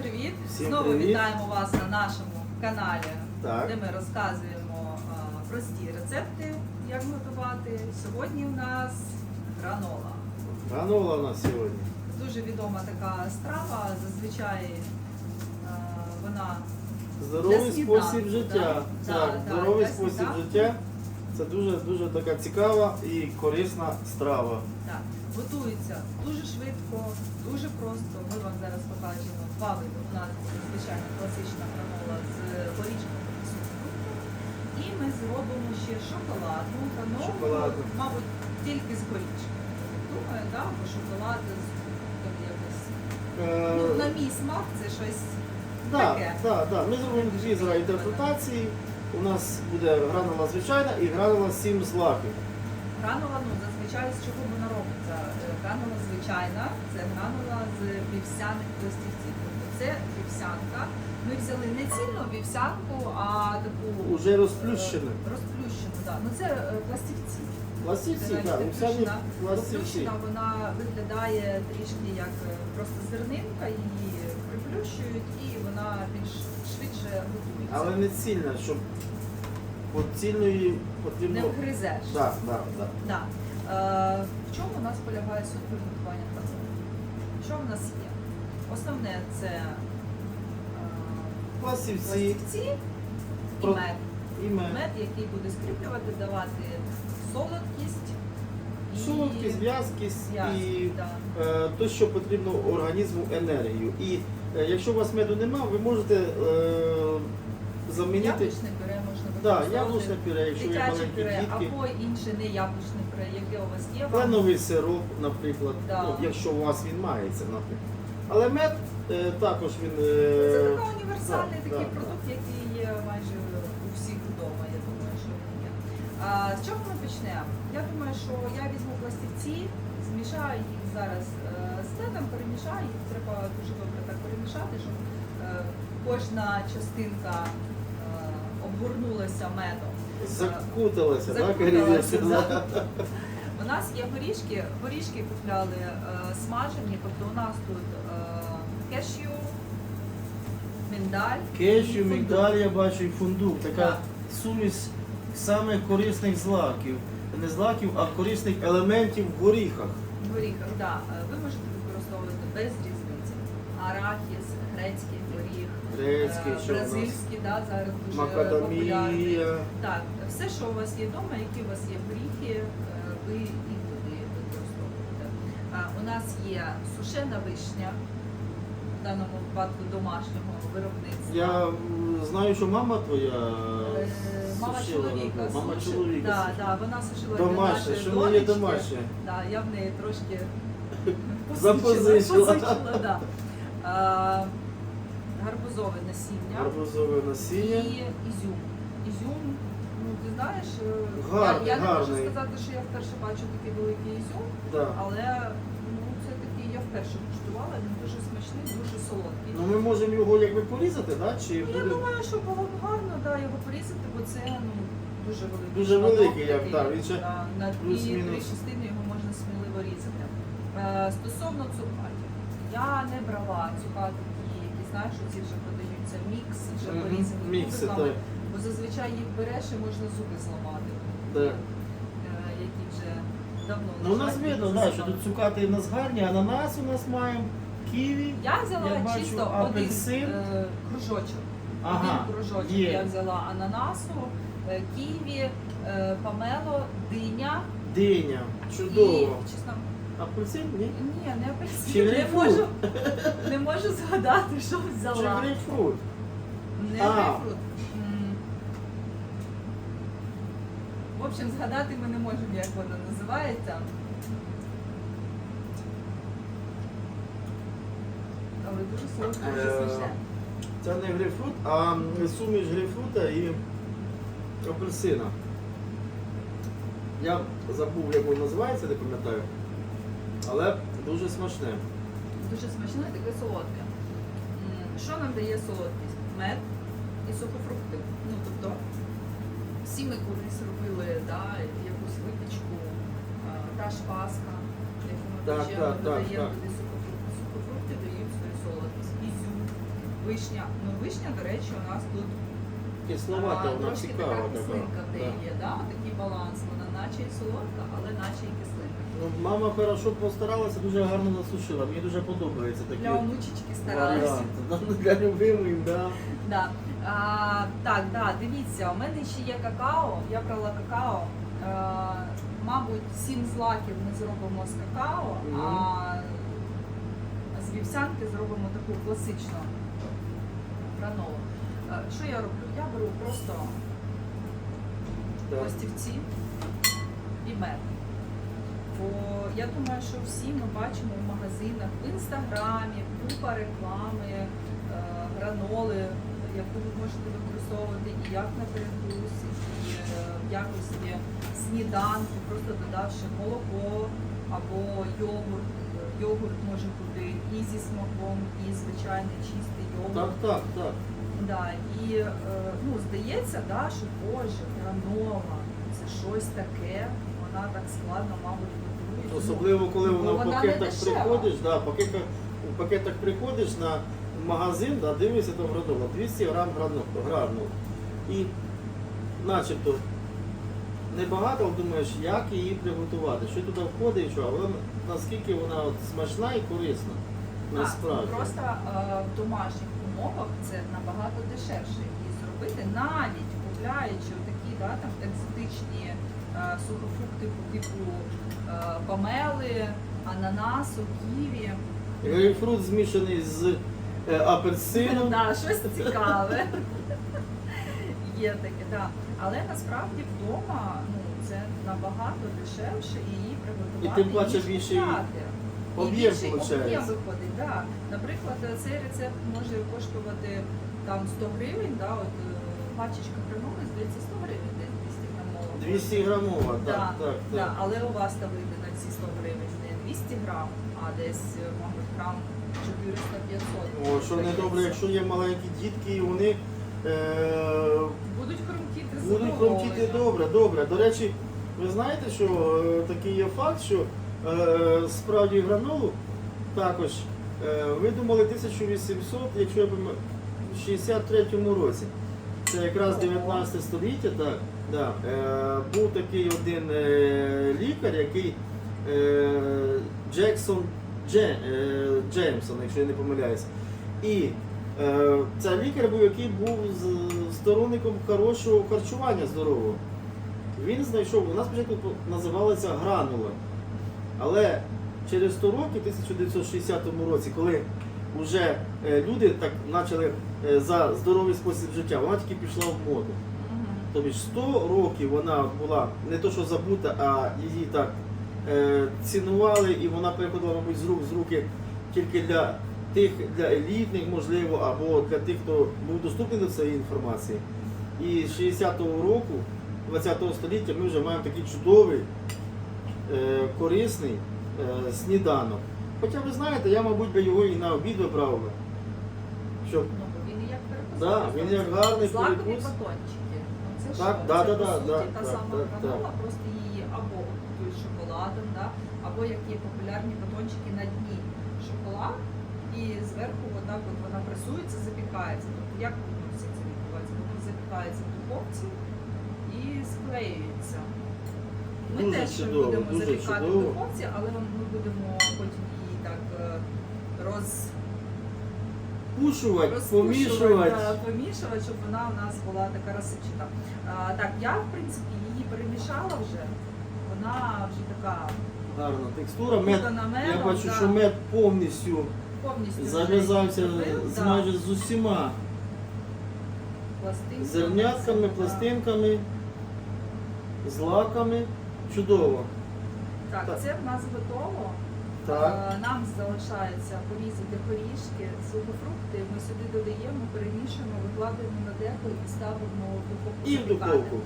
Всім привіт! Всім Знову привіт. вітаємо вас на нашому каналі, Так. де ми розказуємо а, прості рецепти, як готувати. Сьогодні у нас гранола. Гранула у нас сьогодні. Дуже відома така страва. Зазвичай а, вона Здоровий Для сніданку, спосіб життя. да. Так, Да, да, здоровий для спосіб життя. Це дуже дуже така цікава і корисна страва. так, готується дуже швидко, дуже просто. Ми вам зараз покажемо два види. У нас звичайно класична гранола з горішками і ми зробимо ще шоколадну гранолу, мабуть, тільки з горішками. Думаю, да? бо шоколад з якось. Ну, на Е, мій смак це щось да, таке. да, да. Ми зробимо дві зараз інтерпретації. У нас буде гранула звичайна і гранула сім злаків. Гранула, ну зазвичай з чого вона робиться? Е, Гранула звичайна, це гранула з вівсяних пластівців. Тобто це вівсянка. Ми взяли не цільну вівсянку, а таку Уже е, розплющену, да. Ну це е, пластівці. Пластівці, Це так, навіть вівсяні пластівці. Вона виглядає трішки як е, просто зернинка, її приплющують і вона більш швидше готується. Але не цільна, щоб от цільної Не потрібно. вгризеш. Так, так, так. Да. Е, в чому у нас полягає суть приготування граноли? Що в нас є? Основне це е, Пластівці пластівці і Про- мед. і мед. Мед, який буде скріплювати, давати солодкість. і- Солодкість, в'язкість і В'язкість, да. е, то, що потрібно організму енергію. І е, якщо у вас меду нема, ви можете е, замінити Яблучне пюре можна да, використовувати, яблучне пюре, якщо є дитяче маленькі пюре, дітки. або інше не яблучне пюре, яке у вас є. вам Кленовий сироп, наприклад, Да. ну, якщо у вас він мається, наприклад. Але мед е, також він. Це Е, така універсальний да, такий да, продукт, який є майже у всіх вдома, я думаю, що він є. А, з чого ми почнемо? Я думаю, що я візьму пластівці, змішаю їх зараз е, з медом, перемішаю їх, треба дуже добре так перемішати, щоб е, кожна частинка обгорнулася медом. закуталася, так? Закуталася, Ірина? да. У нас є горішки, горішки купляли е, смажені, тобто у нас тут е, кешю, миндаль. Кешю, фундук. я бачу, і фундук. Така Так. суміш самих корисних злаків. Не злаків, а корисних елементів в горіхах. В горіхах, да. Е, Ви можете використовувати без різниці. Арахіс, грецький Грецький, е, що у нас? бразильський, да, зараз дуже популярний. Так, все, що у вас є вдома, які у вас є горіхи, е, ви їх туди використовуєте. А, У нас є сушена вишня, в даному випадку домашнього виробництва. Я м, знаю, що мама твоя Е, Мама сушила, чоловіка. Мама сушить. чоловіка. Да, сушила. да, вона сушила для Домашня, нашої що не є донечки. домашня. Да, я в неї трошки Запозичила. позичила, да. А, гарбузове насіння Гарбузове насіння. і ізюм. Ізюм, ну ти знаєш, е, Гарний, я, я не можу гарний. сказати, що я вперше бачу такий великий ізюм, Да. але ну, це такий я вперше куштувала, він дуже смачний, дуже солодкий. Ну ми можемо його якби порізати, да? чи Ну, я буде? думаю, що було б гарно да, його порізати, бо це ну, дуже великий. Дуже шматок великий, як, такий, так, він ще на дві плюс-мінус. три частини його можна сміливо різати. Е, стосовно цукатів, я не брала цукати, які ці вже продаються мікс, вже Мгм, порізані мікси, кубиками, так. бо зазвичай їх береш і можна зуби зламати. Да. Е, які вже давно Ну у нас лежать, видно, да, що тут цукати у нас гарні, ананас у нас маємо, ківі. Я взяла Я бачу чисто апельсин. один е, кружочок. Ага, Один кружочок є. я взяла ананасу, е, ківі, е, помело, диня Диня. і чесно, Апельсин? Ні? ні, не Чи апельсин, не грейпфрут? можу, не можу згадати, що Чи взяла. грейпфрут? Не А. грейпфрут. М. В общем, згадати ми не можемо, як вона називається. Але дуже солодко, дуже Е, смачне. Це не грейпфрут, а м, суміш грейпфрута і апельсина. Я забув, як воно називається, не пам'ятаю. Але дуже смачне. Дуже смачне, таке солодке. Що нам дає солодкість? Мед і сухофрукти. Ну, тобто, всі ми колись робили да, якусь випічку, та ж паска, яку ми Так, печемо, так, додаємо туди сухофрукти. Сухофрукти дають свою солодкість. Ізюм вишня. Ну, вишня, до речі, у нас тут Кисловата, а, вона трошки цікава така кислинка Да. є, да? такий баланс. Вона наче і солодка, але наче і кислинка. Ну, мама хорошо постаралася, дуже гарно насушила. Мені дуже подобається такі Для онучечки старалася. варіанти. Для любимих, да. Да. А, так, да, дивіться, у мене ще є какао. Я брала какао. А, мабуть, сім злаків ми зробимо з какао, а з вівсянки зробимо таку класичну гранолу. А, Що я роблю? Я беру просто Так. пластівці і мед. Бо я думаю, що всі ми бачимо в магазинах, в інстаграмі, купа реклами, е, граноли, яку ви можете використовувати і як на перекус, і е, в якості сніданку, просто додавши молоко або йогурт. Йогурт може бути і зі смаком, і звичайний чистий йогурт. Так, так, так. Да, і е, ну, здається, да, що Боже, гранола, це щось таке, вона так складно, мабуть. Особливо, коли вона в пакетах приходиш, да, пакетах, в пакетах приходиш на магазин, да, дивишся там гранула, 200 грам грану- гранула. І начебто небагато, але думаєш, як її приготувати, що туди входить що, але наскільки вона от смачна і корисна. Насправді. просто е, в домашніх умовах це набагато дешевше її зробити, навіть купляючи такі да, там, екзотичні сухофрукти по типу е, помели, ананасу, ківі. Грейпфрут змішаний з е, апельсином. Да, щось цікаве. Є таке, да. Але насправді вдома ну, це набагато дешевше і її приготувати. І тим паче більше об'єм виходить. да. Наприклад, цей рецепт може коштувати там 100 гривень, да, от е, пачечка гранули, здається, 100 гривень, десь 200 грамова. 200 грамова, Да, так, так, да, так. але у вас там вийде на ці 100 гривень не 200 грам, а десь, е, мабуть, грам 400-500. О, що не добре, якщо є маленькі дітки, і вони е, Будуть хрумкіти з будуть задоволенням. добре, добре. До речі, ви знаєте, що е, такий є факт, що е, справді гранолу також е, видумали 1800, якщо я пам'ятаю, в 63-му році. Це якраз 19 століття, так. Да. Е, був такий один е, лікар, який е, Джексон Дже, е, Джеймсон, якщо я не помиляюся. І е, це лікар був, який був сторонником хорошого харчування здорового. Він знайшов, нас спочатку називалася гранула. Але через 100 років, в 1960 році, коли вже е, люди так почали е, за здоровий спосіб життя, вона тільки пішла в моду. Тобто 100 років вона була не то, що забута, а її так е, цінували, і вона переходила, мабуть, з рук з руки тільки для тих, для елітних, можливо, або для тих, хто був доступний до цієї інформації. І з 60-го року, 20-го століття, ми вже маємо такий чудовий, е, корисний е, сніданок. Хоча ви знаєте, я, мабуть, би його і на обід вибрав би. Щоб Ну, бо він як перекус. Да, він як гарний Злакові перекус. батончики. Так, да, да, да, суті, да, та так, сама так, гранола, просто її або готують шоколадом, да, або як є популярні батончики на дні шоколад, і зверху отак от вона пресується, запікається. Тобто як воно все це відбувається? Воно запікається в духовці і склеюється. Ми Дуже теж чудово, будемо дуже запікати в духовці, але ми будемо потім її так е, роз Розпушувати, помішувати. да, помішувати, щоб вона у нас була така розсипчата. Так, я в принципі її перемішала вже. Вона вже така Гарна текстура. Мед, медом. я бачу, да, що мед повністю повністю зав'язався з да, майже з усіма пластинками, зернятками, да. пластинками, злаками. Чудово. Так, Так. це в нас готово. Так. Нам залишається порізати горішки, сухофрукти. Ми сюди додаємо, перемішуємо, викладаємо на деко і ставимо в духовку. І в духовку.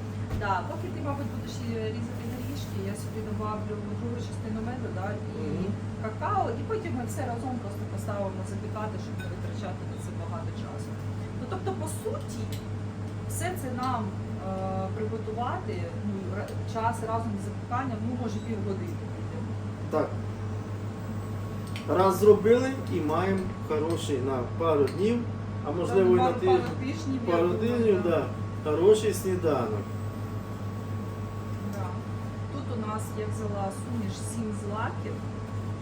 Да, поки ти, мабуть, будеш е, різати горішки, я сюди добавлю другу частину меду да, і Мгм. какао, і потім ми все разом просто поставимо запікати, щоб не витрачати на це багато часу. Ну тобто, по суті, все це нам е, приготувати, ну, час разом з запіканням, ну може півгодини. Так. Раз зробили і маємо хороший на пару днів а можливо і на пару, тиждень. пару тижнів. да. да. Хороший сніданок. Да. Тут у нас я взяла суміш 7 злаків.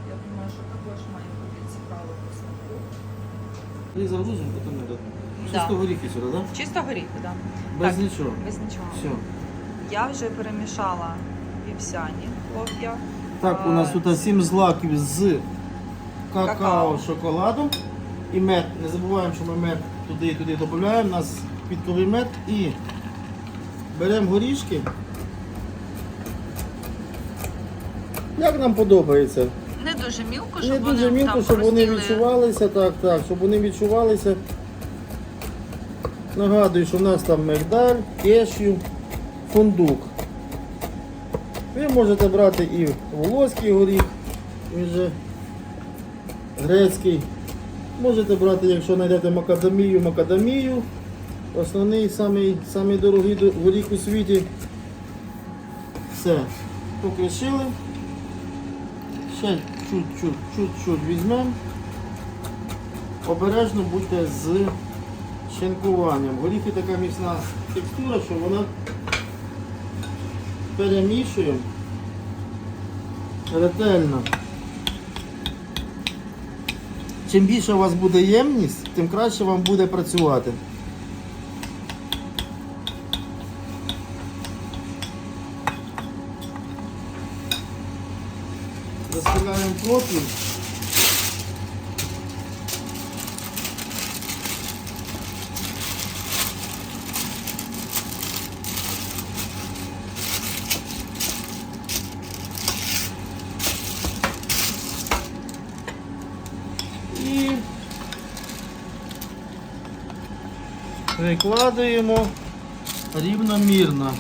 Я думаю, що також має бути цікаво по смаку. І загрузимо, потім не Да. Чисто горіхи сюди, так? Чисто горіхи, так. Без Так. нічого. Без нічого. Все. Я вже перемішала вівсяні хлоп'я. Так, у нас тут 7 злаків з какао, Какао. шоколадом і мед. Не забуваємо, що ми мед туди і туди додаємо. У нас квітковий мед і беремо горішки. Як нам подобається? Не дуже мілко, Не дуже мілко, щоб вони відчувалися, так, так, щоб вони відчувалися. Нагадую, що в нас там мигдаль, кешю, фундук. Ви можете брати і волоський горіх, він же грецький. Можете брати, якщо знайдете макадамію, макадамію. Основний самий, самий дорогий до- горіх у світі. Все. Покришили. Ще чуть-чуть, візьмемо. Обережно будьте з шинкуванням. Горіхи така міцна текстура, що вона перемішуємо ретельно. Чим більше у вас буде ємність, тим краще вам буде працювати. Викладаємо рівномірно.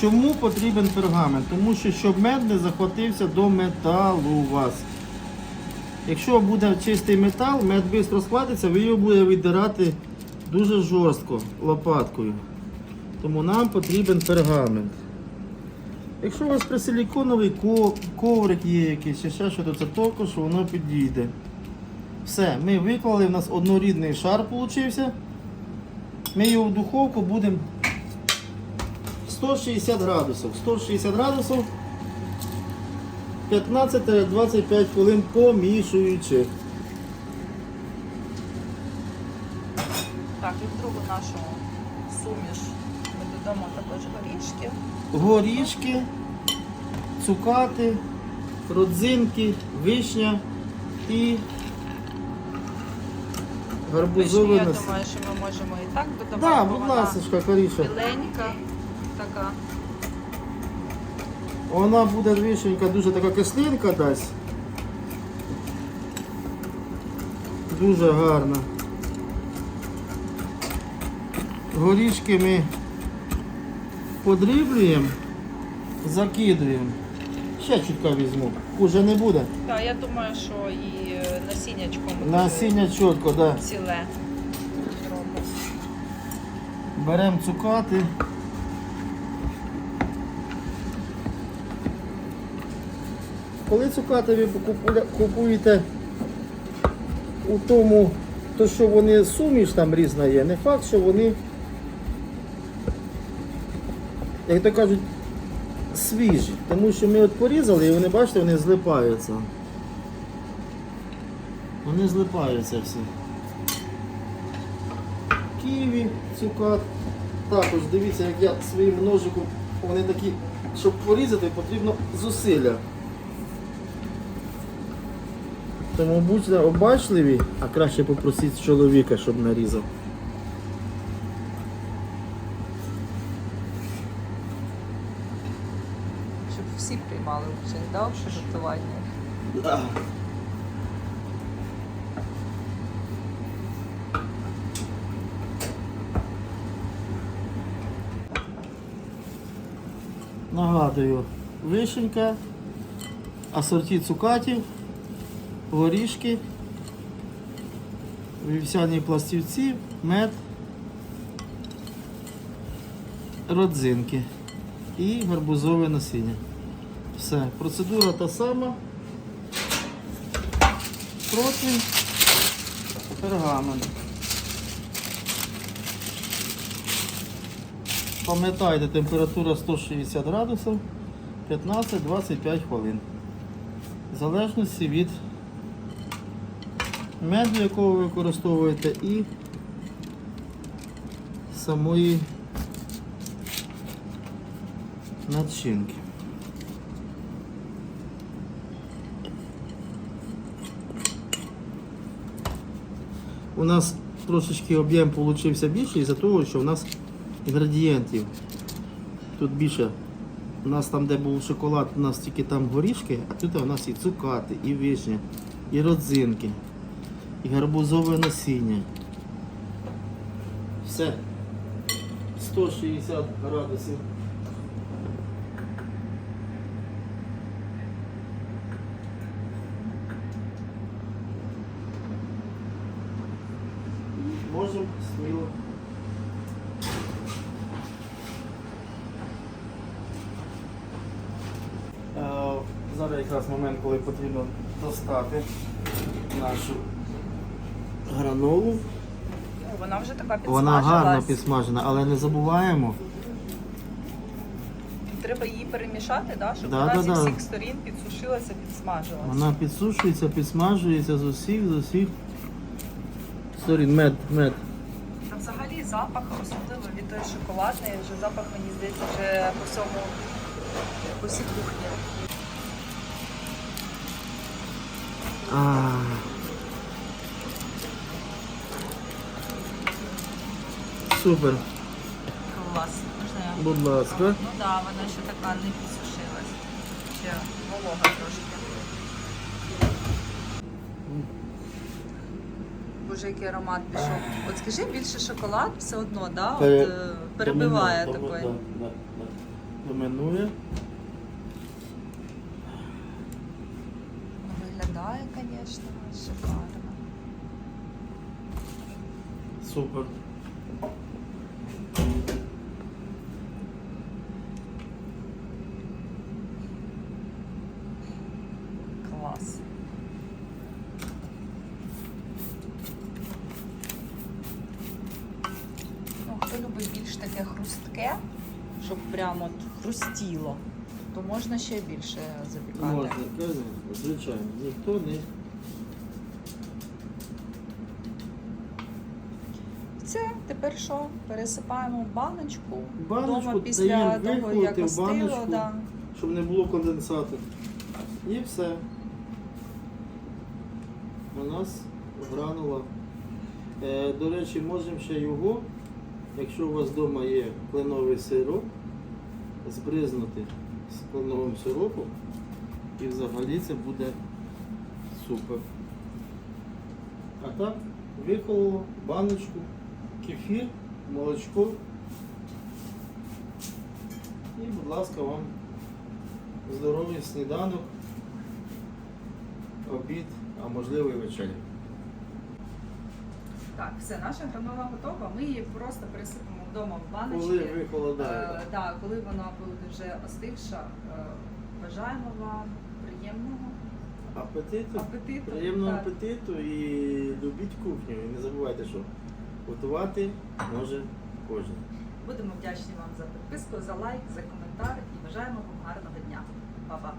Чому потрібен пергамент? Тому що щоб мед не захватився до металу у вас. Якщо буде чистий метал, мед швидко складеться, ви його будете віддирати дуже жорстко лопаткою. Тому нам потрібен пергамент. Якщо у вас присиліконовий коврик є якийсь, чи ще що, то це також воно підійде. Все, ми виклали, у нас однорідний шар получився. Ми його в духовку будемо 160 градусів. 160 градусів 15-25 хвилин помішуючи. Так, і в другу нашу суміш ми додамо також горішки. Горішки, цукати, родзинки, вишня і гарбузове я нас. думаю, що ми можемо і так Так, додавати. да, бо будь вона ласка, Каріша. Біленька така. Вона буде вишенька дуже така кислинка дасть. Дуже гарна. Горішки ми подріблюємо, закидуємо. Ще чутка візьму. Уже не буде. Так, я думаю, що і насіннячком ми Насіння чітко, да. ціле. Беремо цукати. Коли цукати ви купуєте у тому, то що вони суміш там різна є, не факт, що вони, як то кажуть, свіжі. Тому що ми от порізали і вони, бачите, вони злипаються. Вони злипаються всі. Ківі, цукат. Також дивіться, як я своїм ножиком, вони такі, щоб порізати, потрібно зусилля. Тому будьте обачливі, а краще попросіть чоловіка, щоб нарізав. Щоб всі приймали участь да, в приготуванні. Да. Нагадую, вишенька, асорті цукатів, горішки, вівсяні пластівці, мед, родзинки і гарбузове насіння. Все, процедура та сама. Противень, пергамент. Пам'ятайте, температура 160 градусів 15-25 хвилин. В залежності від меду, якого ви використовуєте, і самої начинки. У нас трошечки об'єм получився більший із-за того, що у нас інгредієнтів тут більше. У нас там, де був шоколад, у нас тільки там горішки, а тут у нас і цукати, і вишня, і родзинки, і гарбузове насіння. Все. 160 градусів. Можемо сміло. Е, Зараз якраз момент, коли потрібно достати нашу гранолу. Вона вже така Вона гарно підсмажена, але не забуваємо. Треба її перемішати, да, щоб Да, вона да, зі да. всіх сторін підсушилася, підсмажилася. Вона підсушується, підсмажується з усіх, з усіх сторін. Мед, мед. А взагалі запах, особливо від той шоколадний, вже запах, мені здається, вже по всьому по всій кухні. А, Супер, Клас. Можна я? будь ласка. Ну так, да, вона ще така не підсушилась. Ще волога трошки. Боже, який аромат пішов. От скажи, більше шоколад все одно, да? От, е, перебиває такий. Домінує. Ну, Виглядає, звісно, шикарно. Супер. Клас. Ну, хто любить більш таке хрустке, щоб прямо от хрустіло, то можна ще більше запікати. Можна, звичайно. Ніхто не. Це тепер що? Пересипаємо в баночку. Баночку Вдома після того, як остило, да. щоб не було конденсату. І все. У нас гранула. Е, до речі, можемо ще його, якщо у вас вдома є кленовий сироп, збризнути з сиропом і взагалі це буде супер. А так, викололо баночку, кефір, молочко. І, будь ласка, вам здоровий сніданок, обід, а можливо і вечеря. Так, все, наша гранола готова. Ми її просто пересипемо вдома в баночки. Коли ви Е, да, коли вона буде вже остивша, е, бажаємо вам приємного Апетиту, апетиту. приємного Так. апетиту і любіть кухню. І не забувайте, що готувати може кожен. Будемо вдячні вам за підписку, за лайк, за коментар і бажаємо вам гарного дня. Па-па!